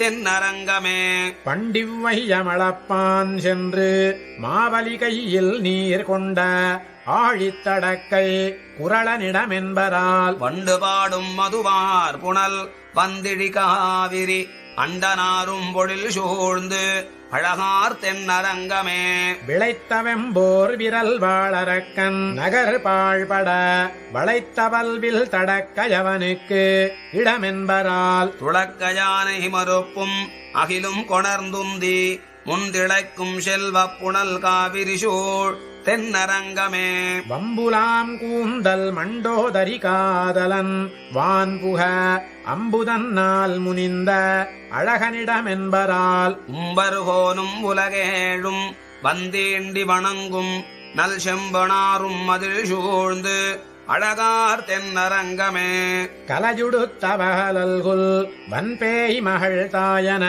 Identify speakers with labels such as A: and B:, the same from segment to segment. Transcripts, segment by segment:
A: தென்னரங்கமே.
B: பண்டிவ்வையமளப்பான் சென்று மாவலி கையில் நீர் கொண்ட ஆழித்தடக்கை குரளனிடமென்பரால்
A: வண்டு பாடும் மதுவார் புனல் வந்திழி காவிரி அண்டனாரும் பொழில் சூழ்ந்து அழகார் தென்னரங்கமே.
B: விளைத்தவெம்போர் விரல் வாழறக்கன் நகர் பாழ்பட வளைத்தவல்வில் தடக்கயவனுக்கு இடமென்பரால்.
A: துளக்க யானை மறுப்பும் அகிலும் கொணர்ந்துந்தி முந்திளைக்கும் செல்வப் புனல் காவிரி சூழ். தென்னரங்கமே.
B: வம்புலாம் கூந்தல் மண்டோதரி காதலன். வான்புக அம்புதன்னால் முனிந்த அழகனிடமென்பரால்.
A: உம்பர்கோனும் உலகேழும் வந்தேண்டி வணங்கும் நல் செம்பனாரும் மதில் சூழ்ந்து அழகார் தென்னரங்கமே.
B: கலஜுடுத்தவகலல்குல் வன்பேய் மகள் தாயன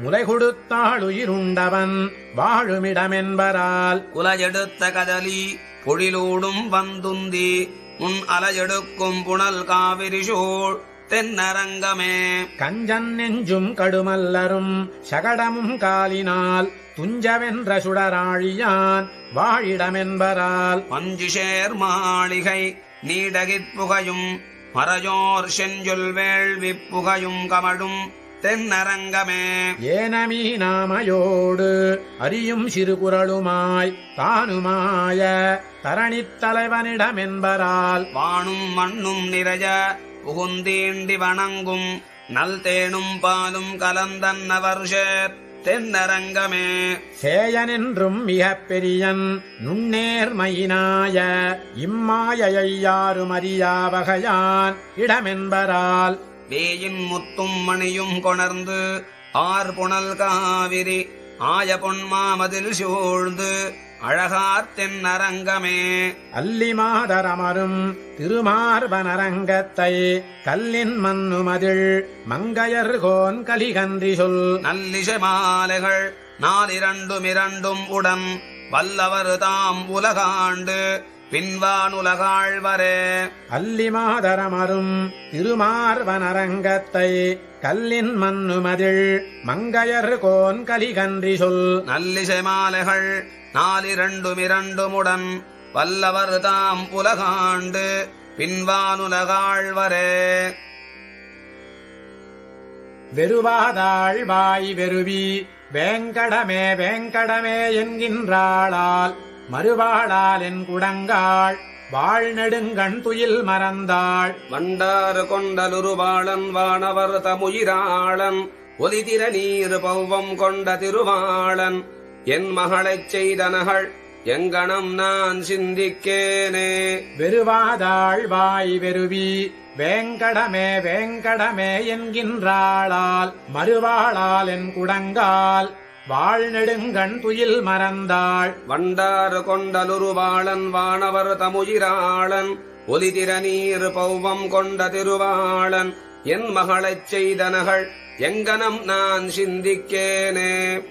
B: முலை கொடுத்தாளுயிருண்டவன் வாழுமிடமென்பரால்.
A: குலஜெடுத்த கதலி பொழிலூடும் வந்துந்தி உன் அலஜெடுக்கும் புனல் காவிரி சூழ் தென்னரங்கமே.
B: கஞ்சன் நெஞ்சும் கடுமல்லரும் சகடமும் காலினால் துஞ்சவென்ற சுடராழியான் வாழிடமென்பரால்.
A: மஞ்சுஷேர் மாளிகை நீடகித் புகையும் மறையோர் செஞ்சொல் வேள்வி புகையும் கமழும் தென்னரங்கமே.
B: ஏனமீ நாமையோடு அறியும் சிறுகுறளுமாய் தானுமாய தரணித் தலைவனிடமென்பரால்
A: வானும் மண்ணும் நிறைய புகுந்தீண்டி வணங்கும் நல் தேனும் பாலும் கலந்தன்னவர்ஷேர் தென்னரங்கமே.
B: சேயனென்றும் மிகப் பெரியன் நுண்ணேர்மையினாய இம்மாயையாரும் அறியா வகையான் இடமென்பரால்
A: வேயின் முத்தும் மணியும் கொணர்ந்து ஆர் புனல் காவிரி ஆய பொன்மாமதில் சூழ்ந்து அழகார் தென்னரங்கமே.
B: அல்லிமாதரமரும் திருமார்பனரங்கத்தை கல்லின் மன்னுமதில் மங்கையர்கோன் கலிகன்றி சொல்.
A: நல்லிசை மாலைகள் நாலிரண்டும் இரண்டும் உடன் வல்லவர் தாம் உலகாண்டு பின்வானுலகாழ்வரே.
B: அல்லிமாதரமரும் திருமார்பனரங்கத்தை கல்லின் மன்னுமதில் மங்கையர்கோன் கலிகன்றி சொல்
A: நல்லிசை மாலைகள் நாலிரண்டும் இரண்டுமுடன் வல்லவர் தாம் உலகாண்டு பின்வானுலகாழ்வரே.
B: வெறுவாதாள் வாய் வெறுவி வேங்கடமே வேங்கடமே என்கின்றாளால் மறுவாளால் என் குடங்காள் வாழ்நெடுங்கண் துயில் மறந்தாள்.
A: வண்டாறு கொண்டலுருவாளன் வானவர் தமுயிராளன் ஒலிதிர நீர் பௌவம் கொண்ட திருவாளன் என் மகளைச் செய்தனகள் எங்கனம் நான் சிந்திக்கேனே.
B: வெறுவாதாள் வாய் வெறுவி வேங்கடமே வேங்கடமே என்கின்றாளால் மறுவாளால் என் குடங்கால் வாழ்நெடுங்கண் துயில் மறந்தாள்.
A: வண்டாறு கொண்டலுருவாளன் வானவர் தமுயிராளன். ஒலிதிர நீர் பௌவம் கொண்ட திருவாளன். என் மகளைச் செய்தனகள் எங்கனம் நான் சிந்திக்கேனே.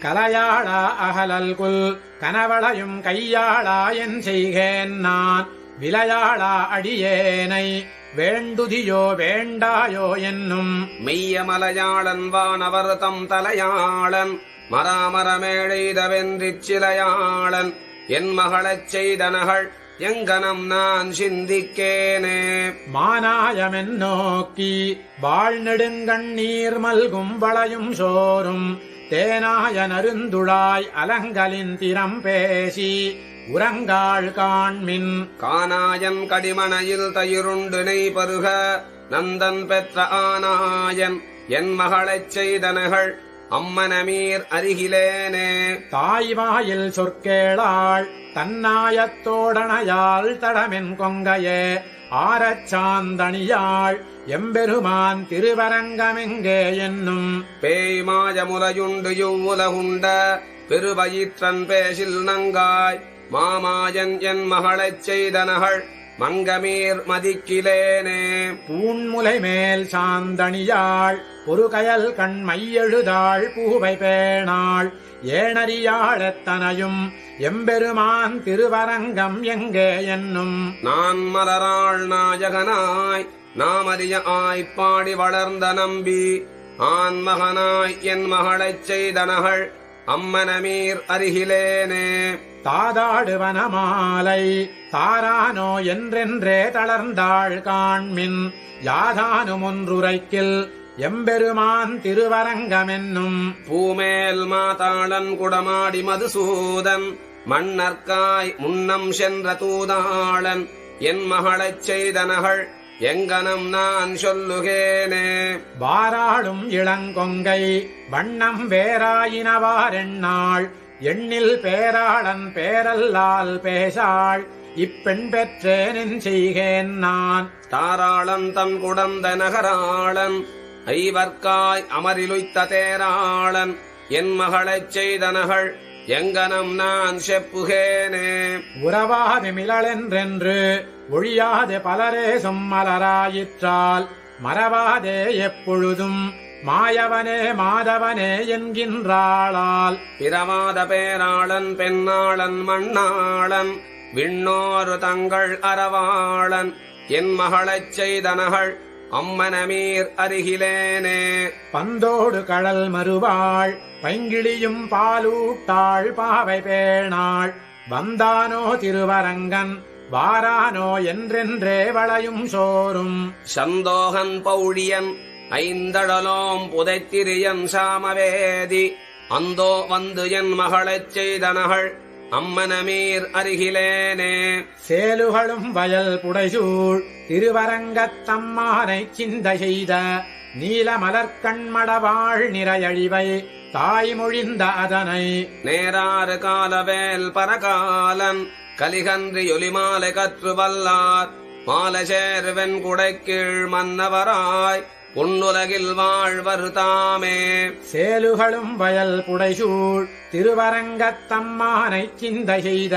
B: கலையாளா அகலல்குல் கனவளையும் கையாளா என் செய்கேன் நான். விளையாளா அடியேனை வேண்டுதியோ வேண்டாயோ என்னும்
A: மெய்ய மலையாளன் வானவர் தம் தலையாளன் மராமரமேழைதவென்றிச் சிலையாளன். என் மகளைச் செய்தனகள் எங்கனம் நான் சிந்திக்கேனே.
B: மானாயமென் நோக்கி வாழ்நெடுங்கண்ணீர் மல்கும் வளையும் சோறும் தேனாய நருந்துழாய் அலங்கலின் திறம் பேசி உறங்காள் காண்மின்.
A: கானாயன் கடிமணையில் தயிருண்டு நெய் பருக நந்தன் பெற்ற ஆனாயன் என் மகளைச் செய்தனகள் அம்மனமீர் அருகிலேனே.
B: தாய்வாயில் சொற்கேளாள் தன்னாயத்தோடனையாள் தடமென் கொங்கையே. ஆரச் சாந்தணியாள் எம்பெருமான் திருவரங்கமெங்கே என்னும்.
A: பேய் மாயமுலையுண்டு யுவுலகுண்ட பெருவயிற்றன் பேசில் நங்காய். மாமாயன் என் மகளைச் செய்தனகள் மங்கமீர் மதிக்கிலேனே.
B: பூண்முலை மேல் சாந்தணியாள் ஒரு கயல் கண் மையெழுதாள் பூவை பேணாள். ஏனறியாழத்தனையும் எம்பெருமான் திருவரங்கம் எங்கே என்னும்.
A: நான் மலராள் நாயகனாய் நாமறிய ஆய்ப்பாடி வளர்ந்த நம்பி ஆண்மகனாய் என் மகளைச் செய்தனகள் அம்மனமீர் அருகிலேனே.
B: தாதாடுவன மாலை தாரானோ என்றென்றே தளர்ந்தாள் காண்மின். யாதானும் ஒன்றுரைக்கில் எம்பெருமான் திருவரங்கமென்னும்.
A: பூமேல் மாதாளன் குடமாடி மதுசூதன். மன்னர்க்காய் முன்னம் சென்ற தூதாளன். என் மகளைச் செய்தனகள் எங்கனம் நான் சொல்லுகேனே.
B: வாராளும் இளங்கொங்கை வண்ணம் வேறாயினவாரெண்ணாள். எண்ணில் பேராளன் பேரல்லால் பேசாள். இப்பெண் பெற்றேனின் செய்கேன் நான்.
A: தாராளன் தன் குடந்த நகராளன். ஐவர்க்காய் அமரிலுய்த்த தேராளன். என் மகளைச் செய்தனகள் எங்கனம் நான் செப்புகேனே.
B: உறவாது மிளளென்றென்று ஒழியாது பலரே மலராயிற்றால் மறவாதே எப்பொழுதும் மாயவனே மாதவனே என்கின்றாளால்.
A: பிறவாத பேராளன் பெண்ணாளன் மண்ணாளன் விண்ணோரு தங்கள் அறவாளன் என் மகளைச் செய்தனகள் அம்மனமீர் அருகிலேனே.
B: பந்தோடு கடல் மறுவாள் பைங்கிளியும் பாலூட்டாள் பாவை பேணாள். வந்தானோ திருவரங்கன் வாரானோ என்றென்றே வளையும் சோறும்.
A: சந்தோகன் பௌழியன் ஐந்தடலோம் புதைத்திரியன் சாமவேதி. அந்தோ வந்து என் மகளைச் செய்தனகள் அம்மனமீர் அருகிலேனே.
B: சேலுகளும் வயல் புடைசூழ் திருவரங்கத்தம்மானை சிந்த செய்த நீல மலர்கண்மடவாள் நிறையழிவை தாய்மொழிந்த அதனை.
A: நேராறு காலவேல் பரகாலன் கலிகன்றி ஒலிமாலை கற்று வல்லார் மாலசேர் வெண்குடைக்கீழ் மன்னவராய் உன்னுலகில் வாழ்வர் தாமே.
B: சேலுகளும் வயல் புடைசூழ் திருவரங்கத்தம்மானை சிந்த செய்த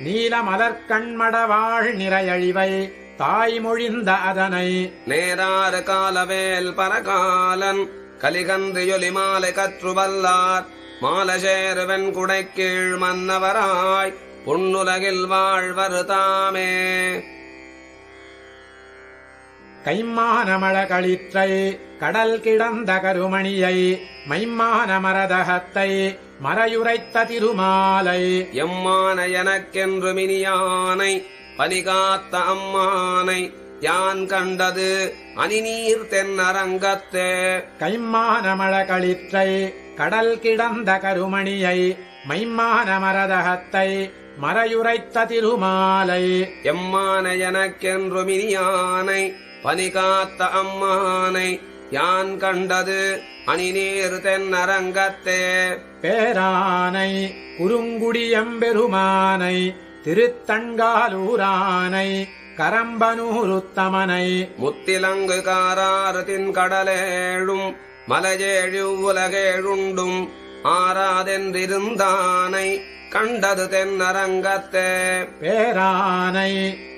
B: நீல மலர்கண்மடவாள் நிறையழிவை தாய்மொழிந்த அதனை.
A: நேராறு காலவேல் பரகாலன் கலிகன்றி ஒலிமாலை கற்று வல்லார் மாலசேர் வெண்குடைக்கீழ் மன்னவராய் உன்னுலகில் வாழ்வர் தாமே.
B: கைம்மானமழ களிற்றை கடல் கிடந்த கருமணியை மைம்மான மரதகத்தை மறையுரைத்த திருமாலை.
A: எம்மான எனக்கென்று மினியானை பனிகாத்த அம்மானை யான் கண்டது அணிநீர் தென்னரங்கத்தே.
B: கைம்மானமழ களிற்றை கடல் கிடந்த கருமணியை மைம்மான மரதகத்தை மறையுரைத்த திருமாலை.
A: எம்மான எனக்கென்று மினியானை பனிகாத்த அம்மானை யான் கண்டது? அணிநீர் தென்னரங்கத்தே.
B: பேரானை குறுங்குடியம்பெருமானை திருத்தண்காலூரானை கரம்பனூருத்தமனை.
A: முத்திலங்கு காராரத்தின் கடலேழும் மலையேழு உலகேழுண்டும் ஆறாதென்றிருந்தானை கண்டது தென்னரங்கத்தே.
B: பேரானை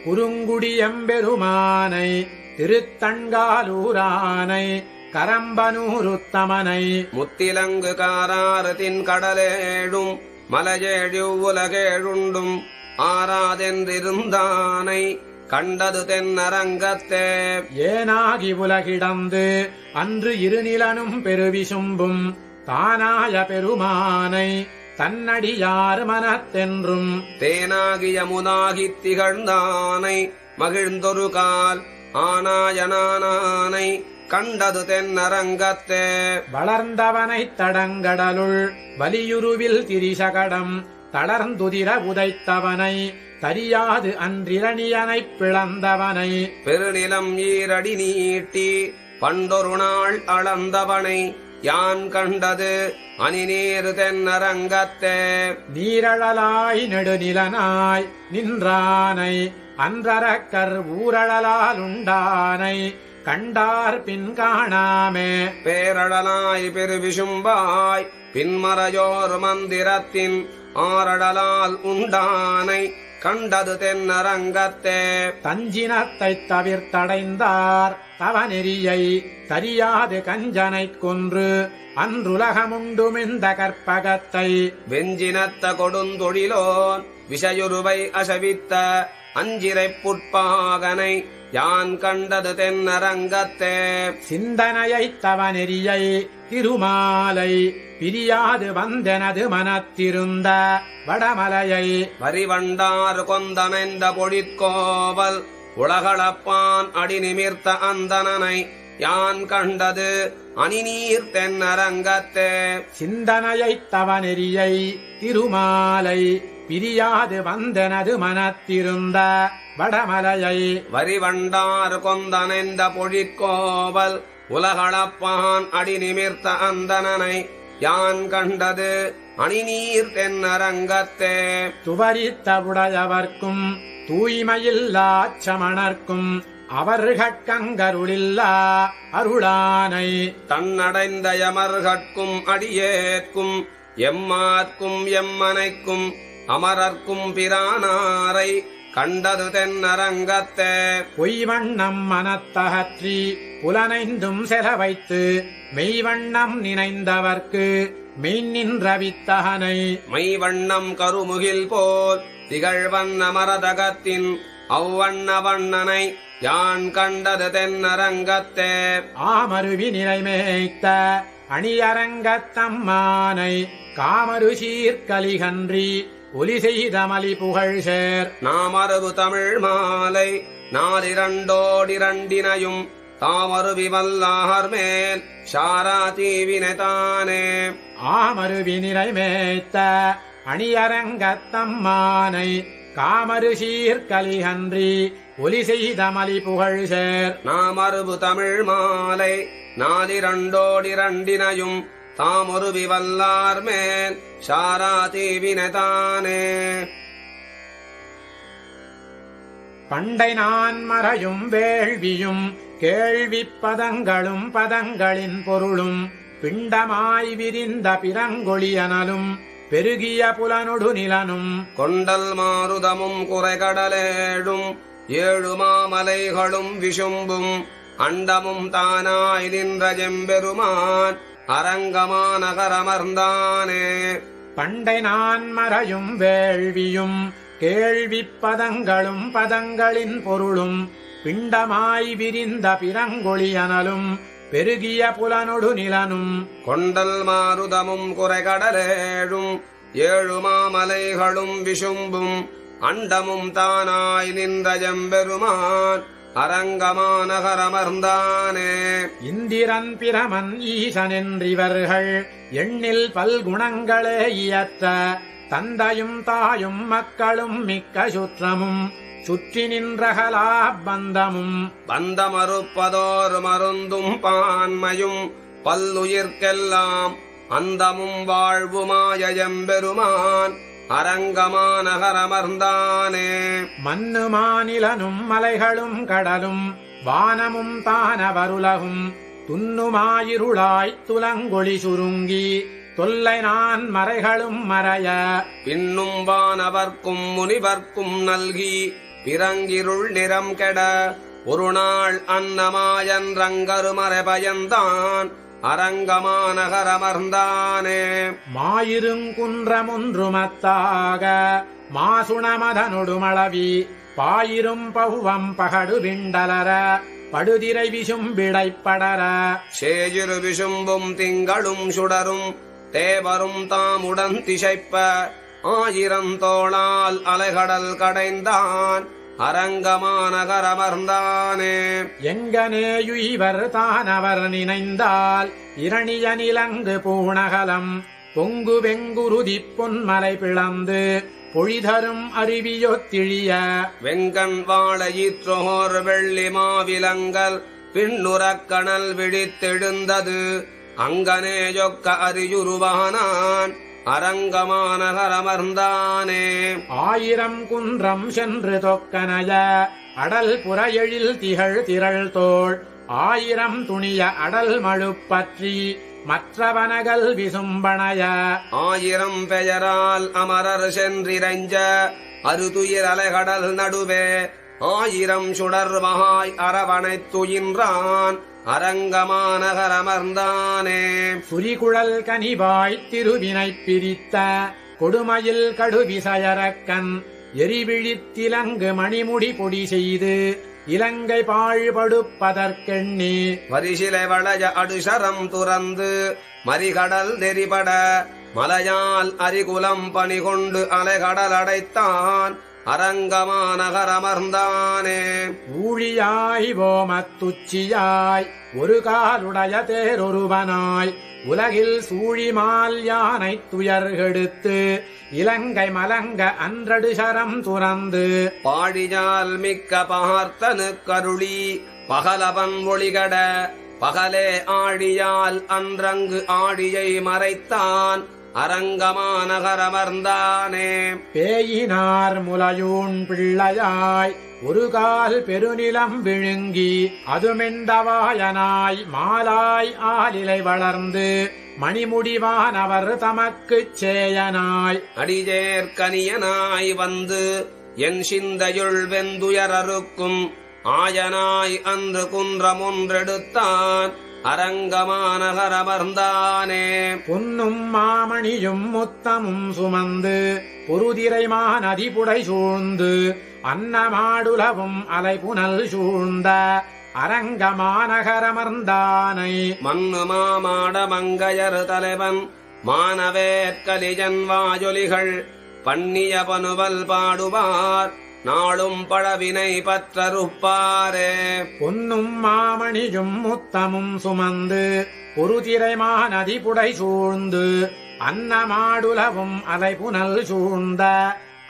B: குறுங்குடியம்பெருமானை திருத்தண்காலூரானை கரம்பனூருத்தமனை.
A: முத்திலங்கு காராரத்தின் கடலேழும் மலையேழு உலகேழுண்டும் ஆறாதென்றிருந்தானை கண்டது தென்னரங்கத்தே.
B: ஏனாகி உலகிடந்து அன்று இருநிலனும் பெருவிசும்பும் தானாய பெருமானை தன்னடியார் மனத்தென்றும்.
A: தேனாகிய முனாகித் திகழ்ந்தானை மகிழ்ந்தொரு கால் ஆனாயனானானை கண்டது தென்னரங்கத்தே.
B: வளர்ந்தவனைத் தடங்கடலுள் வலியுருவில் திரிசகடம் தளர்ந்துதிர உதைத்தவனை தரியாது அன்றிரணியனைப் பிளந்தவனை.
A: பெருநிலம் ஈரடி நீட்டி பண்டொரு நாள் அளந்தவனை யான் கண்டது அணிநீர் தென்னரங்கத்தே.
B: நீரழலாய் நெடுநிலனாய் நின்றானை அன்றரக்கர் ஊரழலாலுண்டானை கண்டார் பின் காணாமே.
A: பேரடலாய் பெருவிசும்பாய் பின்மறையோர் மந்திரத்தின் ஆரடலால் உண்டானை கண்டது தென்னரங்கத்தே.
B: தஞ்சினத்தைத் தவிர்த்தடைந்தார் தவநெறியை தரியாது கஞ்சனைக் கொன்று அன்றுலகமுண்டுமிந்த கற்பகத்தை.
A: வெஞ்சினத்த கொடுந்தொழிலோன் விஷயுருவை அசவித்த அஞ்சிரைப் புட்பாகனை யான் கண்டது தென்னரங்கத்தே.
B: சிந்தனையைத் தவநெறியை திருமாலை பிரியாது வந்தெனது மனத்திருந்த வடமலையை.
A: வரிவண்டார் கொந்தனைந்த பொழிற்கோவல் உலகளப்பான் அடி நிமிர்த்த அந்தணனை யான் கண்டது அணிநீர் தென்னரங்கத்தே.
B: சிந்தனையைத் தவநெறியை திருமாலை பிரியாது வந்தெனது மனத்திருந்த வடமலையை.
A: வரிவண்டார் கொந்தனைந்த பொழிற்கோவல் உலகளப்பான் அடி நிமிர்த்த அந்தணனை யான் கண்டது? அணிநீர் தென்னரங்கத்தே.
B: துவரித்தவுடையவர்க்கும் தூய்மையில்லாச் சமணர்க்கும் அவர்கட்கங்கருளில்லா அருளானை.
A: தன்னடைந்த யமர்கட்கும் அடியேற்கும் எம்மாற்கும் எம்மனைக்கும் அமரர்க்கும் பிரானாரை கண்டது தென்னரங்கத்தே.
B: பொய்வண்ணம் மனத்தகற்றி புலனைந்தும் செலவைத்து மெய்வண்ணம் நினைந்தவர்க்கு மெய் நின்ற வித்தகனை.
A: மைவண்ணம் கருமுகில் போல் திகழ்வண்ண மரதகத்தின் அவ்வண்ண வண்ணனை யான் கண்டது தென்னரங்கத்தே.
B: ஆமருவி நிலைமேய்த்த அணியரங்கத்தம்மானை காமரு சீர்கலிகன்றி ஒலி செய்தமலி புகழ் சேர்.
A: நாமரபு தமிழ் மாலை நாலிரண்டோடிரண்டினையும் தாமருவி வல்லார் மேல் ஷாரா தீவினை தானே.
B: ஆமருவி நிலைமேய்த்த அணியரங்கத்தம்மானை காமரு சீர்கலிகன்றி ஒலி செய்தமலி புகழ் சேர்.
A: நாமருபு தமிழ் மாலை நாலிரண்டோடிரண்டினையும் தாமொருவி வல்லார் மேல் ஷாரா தீவினை தானே
B: பண்டை நான் மறையும் வேள்வியும் கேள்விப் பதங்களும் பதங்களின் பொருளும் பிண்டமாய் விரிந்த பிறங்கொழியனலும் பெருகிய புலனொடு நிலனும்
A: கொண்டல் மாருதமும் குறைகடலேழும் ஏழு மாமலைகளும் விஷும்பும் அண்டமும் தானாய் நின்ற ஜெம்பெருமான் அரங்கமாநகரமர்ந்தானே.
B: பண்டை நான் மறையும் வேள்வியும் கேள்விப் பதங்களும் பதங்களின் பொருளும் பிண்டமாய் விரிந்த பிறங்கொழியனலும் பெருகிய புலனொடு நிலனும்.
A: கொண்டல் மாருதமும் குறைகடலேழும் ஏழு மாமலைகளும் விஷும்பும் அண்டமும் தானாய் நின்ற ஜெம்பெருமான் அரங்கமாநகரமர்ந்தானே.
B: இந்திரன் பிரமன் ஈசனென்றிவர்கள் எண்ணில் பல்குணங்களே இயற்ற தந்தையும் தாயும் மக்களும் மிக்க சுற்றமும் சுற்றி நின்றகலா பந்தமும்.
A: பந்தமறுப்பதோர் மருந்தும் பான்மையும் பல்லுயிர்க்கெல்லாம் அந்தமும் வாழ்வுமாயெம்பெருமான் அரங்கமாநகரமர்ந்தானே
B: மண்ணு மாநிலனும் மலைகளும் கடலும் வானமும் தானவருலகும் துன்னுமாயிருளாய்த் துலங்கொளி சுருங்கி தொல்லை நான் மறைகளும் மறைய.
A: பின்னும் வானவர்க்கும் முனிவர்க்கும் நல்கி பிறங்கிருள் நிறம் கெட ஒரு நாள் அன்னமாயன் ரங்கருமறை பயந்தான் அரங்கமாநகரமர்ந்தானே.
B: மாயிருங்குன்றமொன்றுமத்தாக மாசுணமதனொடுமளவி பாயிரும் பௌவம் பகடு விண்டலர படுதிரை விசும்பிடைப்படர.
A: சேயுரு விசும்பும் திங்களும் சுடரும் தேவரும் தாமுடன் திசைப்ப. ஆயிரம் தோளால் அலைகடல் கடைந்தான் அரங்கமாநகரமர்ந்தானே
B: எங்கனேயுய்வர் தானவர் நினைந்தால் இரணிய நிலங்கு பூணகலம் பொங்கு வெங்குருதி பொன்மலை பிளந்து பொழிதரும் அருவியொத்திழிய
A: வெங்கண் வாழையிற்றோர் வெள்ளி மாவிலங்கல் பின்னுறக் கணல் விழித்தெழுந்தது அங்கனே ஜொக்க அரியுருவானான் அரங்கமாநகரமர்ந்தானே
B: ஆயிரம் குன்றம் சென்று தொக்கனைய அடல் புறையெழில் திகழ் திரள் தோள் ஆயிரம் துணிய அடல் மழுப்பற்றி மற்றவனகள் விசும்பணைய
A: ஆயிரம் பெயரால் அமரர் சென்றிரஞ்ச அருதுயிர் அலைகடல் நடுவே. ஆயிரம் சுடர் மகாய் அரவணைத் துயின்றான் அரங்கமாநகரமர்ந்தானே.
B: புரிகுழல் கனிவாய் திருவினை பிரித்த கொடுமையில் கடுவிசயரக்கன் எரிவிழித்திலங்கு மணிமுடி பொடி செய்து இலங்கை பாழ்படுப்பதற்கெண்ணி.
A: வரிசிலை வளைய அடுசரம் துறந்து மறிகடல் நெறிபட மலையால் அரிகுலம் பணி கொண்டு அலைகடல் அடைத்தான். அரங்கமா நகரமர்ந்தானே
B: ஊழியாய் ஓமத்துச்சியாய் ஒரு காலுடைய தேரொருவனாய் உலகில் சூழிமால் யானை துயர்கெடுத்து இலங்கை மலங்க அன்றடு சரம் துறந்து
A: பாடியால் மிக்க பார்த்தனு கருளி பகலவன் ஒளிகட பகலே ஆடியால் அன்றங்கு ஆடியை மறைத்தான். அரங்கமா நகரமர்ந்தானே
B: பேயினார் முலையூன் பிள்ளையாய் ஒரு கால் பெருநிலம் விழுங்கி அதுமெண்டவாயனாய் மாலாய் ஆலிலை வளர்ந்து மணிமுடிவானவர் தமக்குச் சேயனாய்.
A: அடிஜேற்கனியனாய் வந்து என் சிந்தையுள் வெந்துயரறுக்கும் ஆயனாய் அன்று குன்றமொன்றெடுத்தான். அரங்கமாநகரமர்ந்தானே.
B: பொன்னும் மாமணியும் முத்தமும் சுமந்து பொருதிரைமான் அதிபுடை சூழ்ந்து அன்னமாடுலவும் அலைபுனல் சூழ்ந்த அரங்கமாநகரமர்ந்தானை.
A: மண்ணு மாமாட மங்கையர் தலைவன் மானவேற்கலிஜன் வாஜொலிகள் பண்ணிய பனுவல் பாடுவார். நாளும் பழவினை பற்றறுப்பாரே.
B: பொன்னும் மாமணியும் முத்தமும் சுமந்து பொருதிரைமான் அதிபுடை சூழ்ந்து அன்னமாடுலவும் அலைபுனல் சூழ்ந்த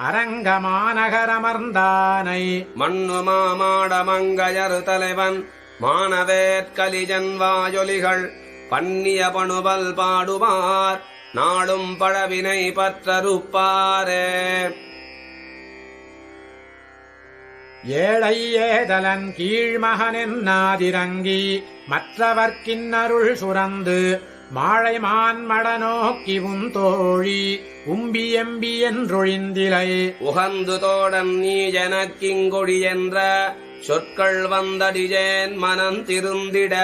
B: அரங்கமாநகரமர்ந்தானை.
A: மண்ணு மாமாட மங்கையர் தலைவன் மானவேற்கலிஜன் வாயொலிகள் பண்ணிய பணுவல் பாடுவார் நாளும் பழவினை பற்றறுப்பாரே.
B: ஏழை ஏதலன் கீழ்மகனென்னாதிரங்கி மற்றவர்க்கின்னருள் சுரந்து மாழைமான் மடநோக்கி உந்தோழி உம்பி எம்பி என்றொழிந்திலை.
A: உகந்து தோடன் நீ எனக்கிங்கொடி என்ற சொற்கள் வந்தடிஜேன் மனம் திருந்திட.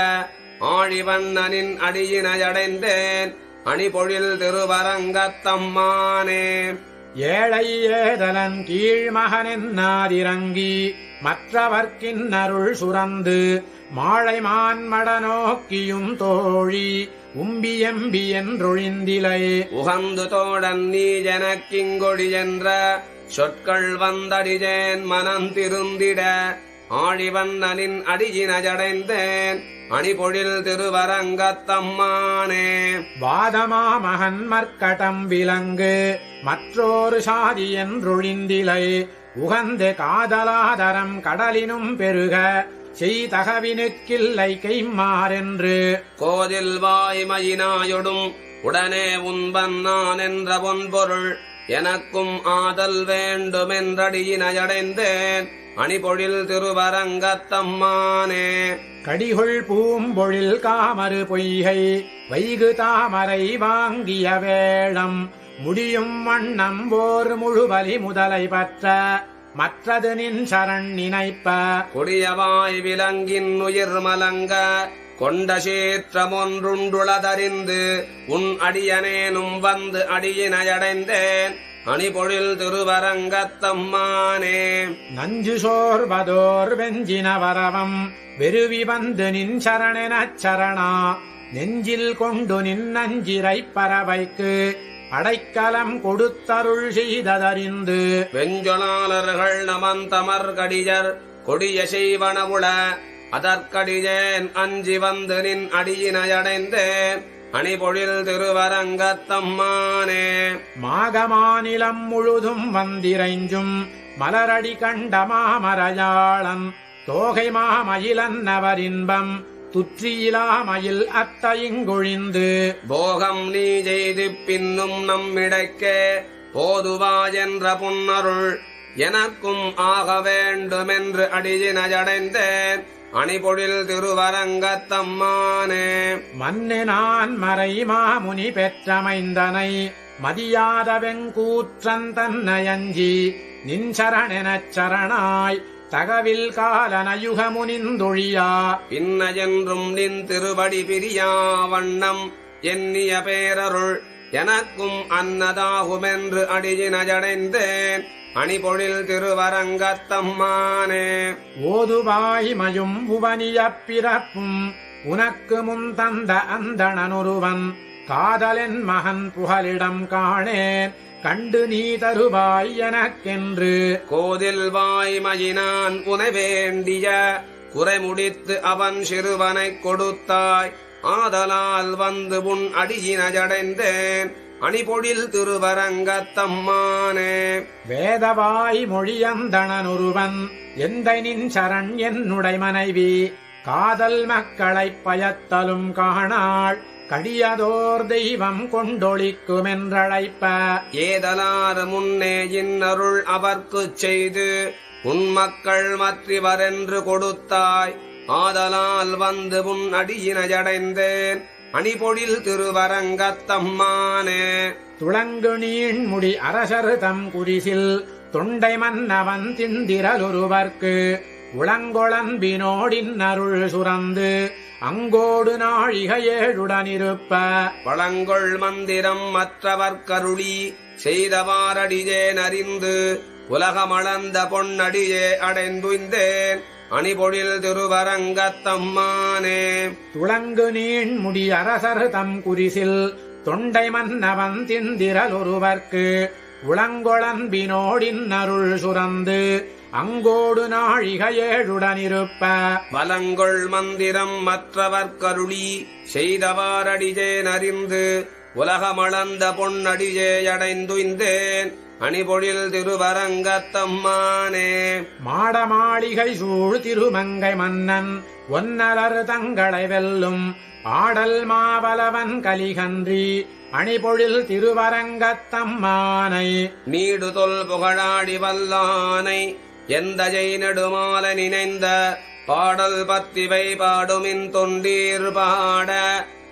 A: ஆழிவண்ணனின் அடியினையடைந்தேன் அணிபொழில் திருவரங்கத்தம்மானே.
B: ஏழை ஏதலன் கீழ்மகனென்னாதிரங்கி மற்றவர்க்கின்னருள் சுரந்து மாழை மான்மட நோக்கியும் தோழி உம்பி எம்பி என்றொழிந்திலை.
A: உகந்து தோடன் நீ எனக்கிங்கொடி என்ற சொற்கள் வந்தடிஜேன் மனம் திருந்திட ஆழிவண்ணனின் அடியினையடைந்தேன் அணிபொழில் திருவரங்கத்தம்மானே.
B: வாதமா மகன் மர்க்கடம் விலங்கு மற்றொரு சாதி என்றொழிந்திலை. உகந்து காதலாதரம் கடலினும் பெருக செய்தகவினுக்கில்லை கைமாறென்று
A: கோதில் வாய்மையினாயொடும் உடனே உன்பன் நான் என்ற பொன்பொருள் எனக்கும் ஆதல் வேண்டுமென்றடியினையடைந்தேன் அணிபொழில் திருவரங்கத்தம்மானே.
B: கடிகொள் பூம்பொழில் காமறு பொய்கை வைகு தாமரை வாங்கிய வேளம் முடியும் வண்ணம் ஓர் முழுவலி முதலை பற்ற மற்றது நின் சரண் நினைப்ப.
A: கொடியவாய் விலங்கின் உயிர் மலங்க கொண்ட சீற்றமொன்றுண்டுளதறிந்து உன் அடியனேனும் வந்து அடியினையடைந்தேன் அணிபொழில் திருவரங்கத்தம்மானே.
B: நஞ்சு சோர்வதோர் வெஞ்சின வரவம் வெறுவி வந்து நின் சரணெனச் சரணா. நெஞ்சில் கொண்டு நின் நஞ்சிரை பறவைக்கு அடைக்கலம் கொடுத்தருள் செய்ததறிந்து.
A: வெஞ்சொலாளர்கள் நமந்தமர் கடியர் கொடிய செய்வனவுள அதற்கடியேன் அஞ்சி வந்து நின் அடியினையடைந்தேன் அணிபொழில் திருவரங்கத்தம்மானே.
B: மாகமாநிலம் முழுதும் வந்திரைஞ்சும் மலரடி கண்ட மாமரையாளன் தோகை மாமயிலன்னவரின்பம் துற்றியிலாமயில் அத்தையுங்கொழிந்து.
A: போகம் நீ செய்து பின்னும் நம்மிடைக்கே போதுவா என்ற புன்னருள் எனக்கும் ஆக வேண்டுமென்று அடியினையடைந்தேன் அணிபொழில் திருவரங்கத்தம்மானே.
B: மன்னு நான் மறை மாமுனி பெற்றமைந்தனை மதியாத வெங்கூற்றன் தன்னயஞ்சி நின் சரணெனச் சரணாய் தகவில் காலனயுகமுனிந்தொழியா
A: பின்ன என்றும் நின் திருவடி பிரியா வண்ணம் எண்ணிய பேரருள் எனக்கும் அன்னதாகுமென்று அடியினஜடைந்தேன். அணிபொழில் திருவரங்கத்தம்மானே.
B: ஓதுவாய்மையும் உவனியப் பிறப்பும் உனக்கு முன் தந்த அந்தணனொருவன் காதலென் மகன் புகலிடம் காணேன் கண்டு நீ தருவாய் எனக்கென்று
A: கோதில் வாய்மயினான் உனை வேண்டிய குறைமுடித்து அவன் சிறுவனைக் கொடுத்தாய். ஆதலால் வந்து உன் அடியினஜடைந்தேன். அணிபொழில் திருவரங்கத்தம்மானே.
B: வேதவாய் மொழியந்தணனொருவன் எந்தை நின் சரண் என்னுடை மனைவி காதல் மக்களைப் பயத்தலும் காணாள் கடியதோர் தெய்வம் கொண்டொழிக்குமென்றழைப்ப.
A: ஏதலார் முன்னே இன்னருள் அவர்க்குச் செய்து உன் மக்கள் மற்றிவரென்று கொடுத்தாய் ஆதலால் வந்து உன் அடியினஜடைந்தேன் அணிபொழில் திருவரங்கத்தம்மானே.
B: துளங்கு நீண்முடி அரசர் தம் குரிசில் தொண்டை மன்னவன் திந்திரலொருவர்க்கு உளங்கொளம்பினோடின் அருள் சுரந்து அங்கோடு நாழிக ஏழுடனிருப்ப
A: வளங்கொள் மந்திரம் மற்றவர் கருளி செய்தவாரடியேன் அறிந்து உலகமளந்த பொன்னடியே அடைந்துய்ந்தேன். அணிபொழில் திருவரங்கத்தம்மானே.
B: துளங்கு நீண்முடி அரசர் தம் குரிசில் தொண்டை மன்னவன் திந்திரலொருவர்க்கு உளங்கொளம்பினோடின் அருள் சுரந்து அங்கோடு நாழிக ஏழுடனிருப்ப
A: வலங்கொள் மந்திரம் மற்றவர் கருளி செய்தவாரடியேன் அறிந்து உலகமளந்த பொன்னடியே அடைந்துய்ந்தேன் அணிபொழில் திருவரங்கத்தம்மானே.
B: மாட மாளிகை சூழ் திருமங்கை மன்னன் ஒன்னலர் தங்களை வெல்லும் ஆடல் மாவலவன் கலிகன்றி அணிபொழில் திருவரங்கத்தம்மானை.
A: நீடுதொல் புகழாடி வல்லானை எந்த ஜெய் நெடுமால நினைந்த பாடல் பத்திவை பாடுமின் தொண்டீர் பாட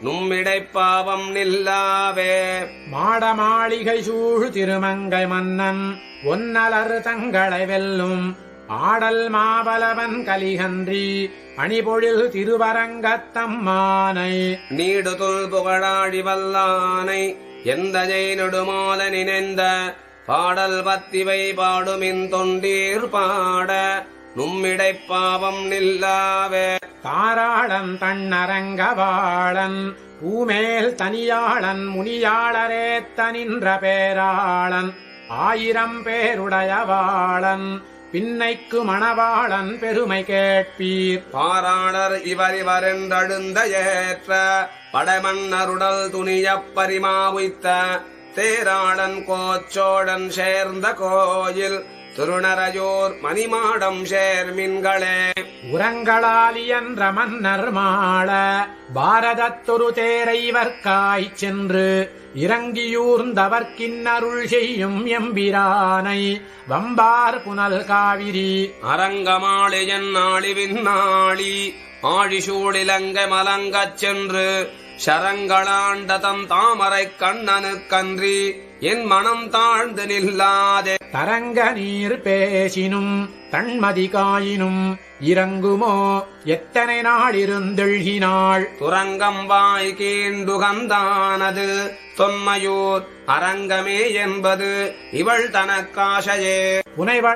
A: நும்மிடைப் பாவம் நில்லாவே.
B: மாட மாளிகை சூழ் திருமங்கை மன்னன் ஒன்னலர் தங்களை வெல்லும். ஆடல் மாவலவன் கலிகன்றி அணிபொழில் திருவரங்கத்தம்மானை
A: நீடுதொல் புகழாடி வல்லானை எந்த ஜெய் நெடுமால நினைந்த. பாடல் பத்திவை பாடுமின் தொண்டீர் பாட நும்மிடைப் பாவம் நில்லாவே.
B: தாராளன் தன்னரங்கவாளன் பூமேல் தனியாளன் முனியாளரேத்த நின்ற பேராளன். ஆயிரம் பேருடையவாளன் பின்னைக்கு மணவாளன் பெருமை கேட்பீர்.
A: பாராளர் இவர் இவரென்றழுந்த ஏற்ற படைமன்னருடல் துணியப் பரிமாவுய்த்த தேராளன் கோச்சோழன் சேர்ந்த கோயில் மணிமாடம் சேர்மின்களே.
B: உரங்களாலியன்ற மன்னர் மாள பாரதத்தொரு தேரைவர்க்காய்ச் சென்று இறங்கியூர்ந்தவர்க்கின்னருள் செய்யும் எம்பிரானை வம்பார் புனல் காவிரி.
A: அரங்கமாளியன் நாளிவின் நாளி ஆழிசூழிலங்க மலங்கச் சென்று சரங்களாண்ட தம் தாமரைக் கண்ணனுக்கன்றி என் மனம் தாழ்ந்து நில்லாதே.
B: தரங்க நீர் பேசினும் தன்மதி காயினும் இறங்குமோ? எத்தனை நாளிருந்தெழ்கினாள்?
A: துரங்கம் வாய் கீண்டுகந்தானது தொன்மையூர் அரங்கமே என்பது இவள் தனக்காசையே.
B: புனைவள்